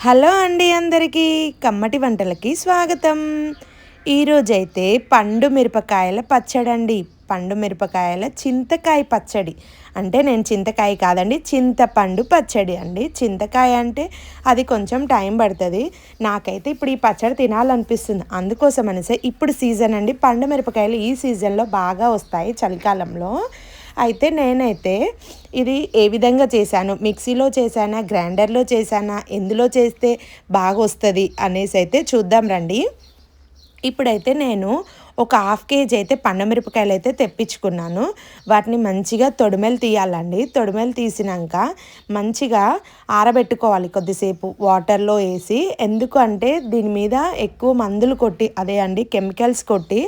Hello అండి అందరికీ కమ్మటి వంటలకి స్వాగతం. ఈరోజైతే పండు మిరపకాయల పచ్చడి అండి పండు మిరపకాయల చింతకాయ పచ్చడి. అంటే నేను చింతకాయ కాదండి చింతపండు పచ్చడి అండి. చింతకాయ అంటే అది కొంచెం టైం పడుతుంది. నాకైతే ఇప్పుడు ఈ పచ్చడి తినాలనిపిస్తుంది. అందుకోసం అనేసి ఇప్పుడు సీజన్ అండి. పండు మిరపకాయలు ఈ సీజన్లో బాగా వస్తాయి చలికాలంలో. అయితే నేనైతే ఇది ఏ విధంగా చేశాను? మిక్సీలో చేశానా? గ్రైండర్లో చేశానా? ఎందులో చేస్తే బాగా వస్తుంది అనేసి అయితే చూద్దాం రండి. ఇప్పుడైతే నేను ఒక హాఫ్ కేజీ అయితే పండమిరపకాయలు అయితే తెప్పించుకున్నాను. వాటిని మంచిగా తొడిమెలు తీయాలండి. తొడిమెలు తీసినాక మంచిగా ఆరబెట్టుకోవాలి కొద్దిసేపు వాటర్లో వేసి. ఎందుకు అంటే దీని మీద ఎక్కువ మందులు కొట్టి అదే అండి కెమికల్స్ కొట్టి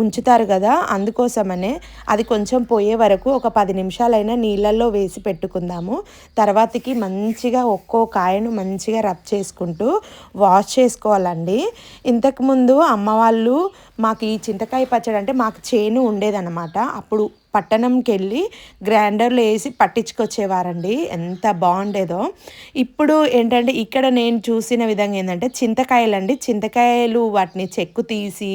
ఉంచుతారు కదా అందుకోసమనే అది కొంచెం పోయే వరకు ఒక పది నిమిషాలైనా నీళ్ళల్లో వేసి పెట్టుకుందాము. తర్వాతకి మంచిగా ఒక్కో కాయను మంచిగా రబ్ చేసుకుంటూ వాష్ చేసుకోవాలండి. ఇంతకుముందు అమ్మ వాళ్ళు మాకు ఈ చింతకాయ పచ్చడి అంటే మాకు చేను ఉండేదన్నమాట. అప్పుడు పట్టణంకి వెళ్ళి గ్రైండర్లో వేసి పట్టించుకొచ్చేవారండి. ఎంత బాగుండేదో. ఇప్పుడు ఏంటంటే ఇక్కడ నేను చూసిన విధంగా ఏంటంటే చింతకాయలు అండి చింతకాయలు వాటిని చెక్కు తీసి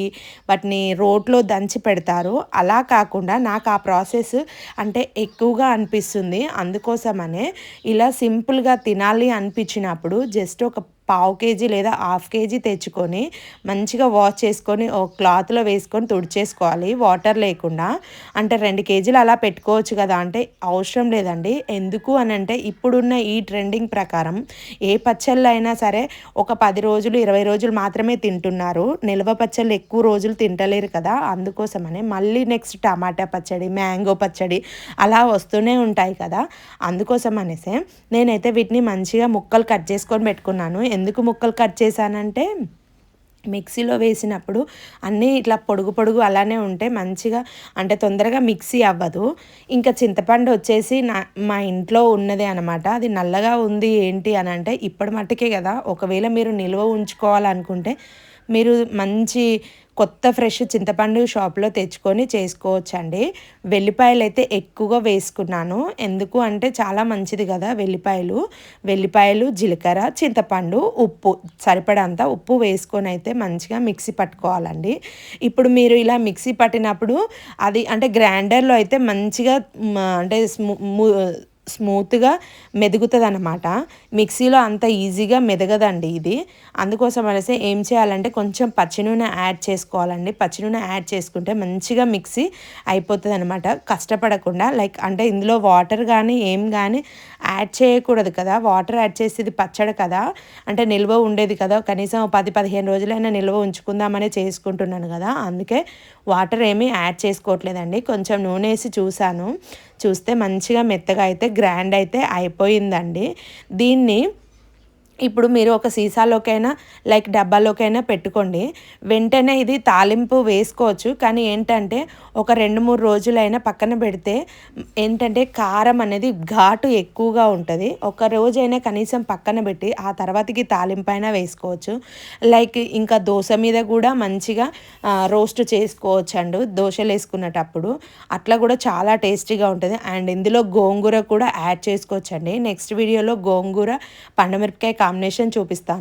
వాటిని రోట్లో దంచి పెడతారు. అలా కాకుండా నాకు ఆ ప్రాసెస్ అంటే ఎక్కువగా అనిపిస్తుంది. అందుకోసమనే ఇలా సింపుల్గా తినాలి అనిపించినప్పుడు జస్ట్ ఒక పావు కేజీ లేదా హాఫ్ కేజీ తెచ్చుకొని మంచిగా వాష్ చేసుకొని ఓ క్లాత్లో వేసుకొని తుడిచేసుకోవాలి. వాటర్ లేకుండా. అంటే రెండు కేజీలు అలా పెట్టుకోవచ్చు కదా అంటే అవసరం లేదండి. ఎందుకు అని అంటే ఇప్పుడున్న ఈ ట్రెండింగ్ ప్రకారం ఏ పచ్చళ్ళు అయినా సరే ఒక పది రోజులు ఇరవై రోజులు మాత్రమే తింటున్నారు. నిల్వ పచ్చళ్ళు ఎక్కువ రోజులు తింటలేరు కదా. అందుకోసమనే మళ్ళీ నెక్స్ట్ టమాటా పచ్చడి మ్యాంగో పచ్చడి అలా వస్తూనే ఉంటాయి కదా. అందుకోసం అనేసి నేనైతే వీటిని మంచిగా ముక్కలు కట్ చేసుకొని పెట్టుకున్నాను. ఎందుకు ముక్కలు కట్ చేశానంటే మిక్సీలో వేసినప్పుడు అన్నీ ఇట్లా పొడుగు పొడుగు అలానే ఉంటే మంచిగా అంటే తొందరగా మిక్సీ అవ్వదు. ఇంకా చింతపండు వచ్చేసి నా మా ఇంట్లో ఉన్నదే అనమాట అది నల్లగా ఉంది ఏంటి అని అంటే ఇప్పటి మట్టుకే కదా. ఒకవేళ మీరు నిల్వ ఉంచుకోవాలనుకుంటే మీరు మంచి కొత్త ఫ్రెష్ చింతపండు షాప్లో తెచ్చుకొని చేసుకోవచ్చండి. వెల్లిపాయలు అయితే ఎక్కువగా వేసుకున్నాను. ఎందుకు అంటే చాలా మంచిది కదా వెల్లిపాయలు. వెల్లిపాయలు జీలకర్ర చింతపండు ఉప్పు సరిపడంత ఉప్పు వేసుకొని అయితే మంచిగా మిక్సీ పట్టుకోవాలండి. ఇప్పుడు మీరు ఇలా మిక్సీ పట్టినప్పుడు అది అంటే గ్రైండర్లో అయితే మంచిగా అంటే స్మూత్గా మెదుగుతుంది అనమాట మిక్సీలో అంత ఈజీగా మెదగదండి ఇది. అందుకోసం అనేసి ఏం చేయాలంటే కొంచెం పచ్చి నూనె యాడ్ చేసుకోవాలండి. పచ్చి నూనె యాడ్ చేసుకుంటే మంచిగా మిక్సీ అయిపోతుంది అనమాట కష్టపడకుండా లైక్ అంటే ఇందులో వాటర్ కానీ ఏం కానీ యాడ్ చేయకూడదు కదా. వాటర్ యాడ్ చేసేది పచ్చడి కదా. అంటే నిల్వ ఉండేది కదా. కనీసం పది పదిహేను రోజులైనా నిల్వ ఉంచుకుందామనే చేసుకుంటున్నాను కదా. అందుకే వాటర్ ఏమీ యాడ్ చేసుకోవట్లేదండి. కొంచెం నూనె వేసి చూశాను. చూస్తే మంచిగా మెత్తగా అయితే గ్రాండ్ అయితే అయిపోయిందండి. దీన్ని ఇప్పుడు మీరు ఒక సీసాలోకైనా లైక్ డబ్బాలోకైనా పెట్టుకోండి. వెంటనే ఇది తాలింపు వేసుకోవచ్చు. కానీ ఏంటంటే ఒక రెండు మూడు రోజులైనా పక్కన పెడితే ఏంటంటే కారం అనేది ఘాటు ఎక్కువగా ఉంటుంది. ఒక రోజైనా కనీసం పక్కన పెట్టి ఆ తర్వాతకి తాలింపు అయినా వేసుకోవచ్చు. లైక్ ఇంకా దోశ మీద కూడా మంచిగా రోస్ట్ చేసుకోవచ్చు అండి దోశలు వేసుకున్నటప్పుడు అట్లా కూడా చాలా టేస్టీగా ఉంటుంది. అండ్ ఇందులో గోంగూర కూడా యాడ్ చేసుకోవచ్చండి. నెక్స్ట్ వీడియోలో గోంగూర పండుమిరపకాయ కాంబినేషన్ చూపిస్తాను.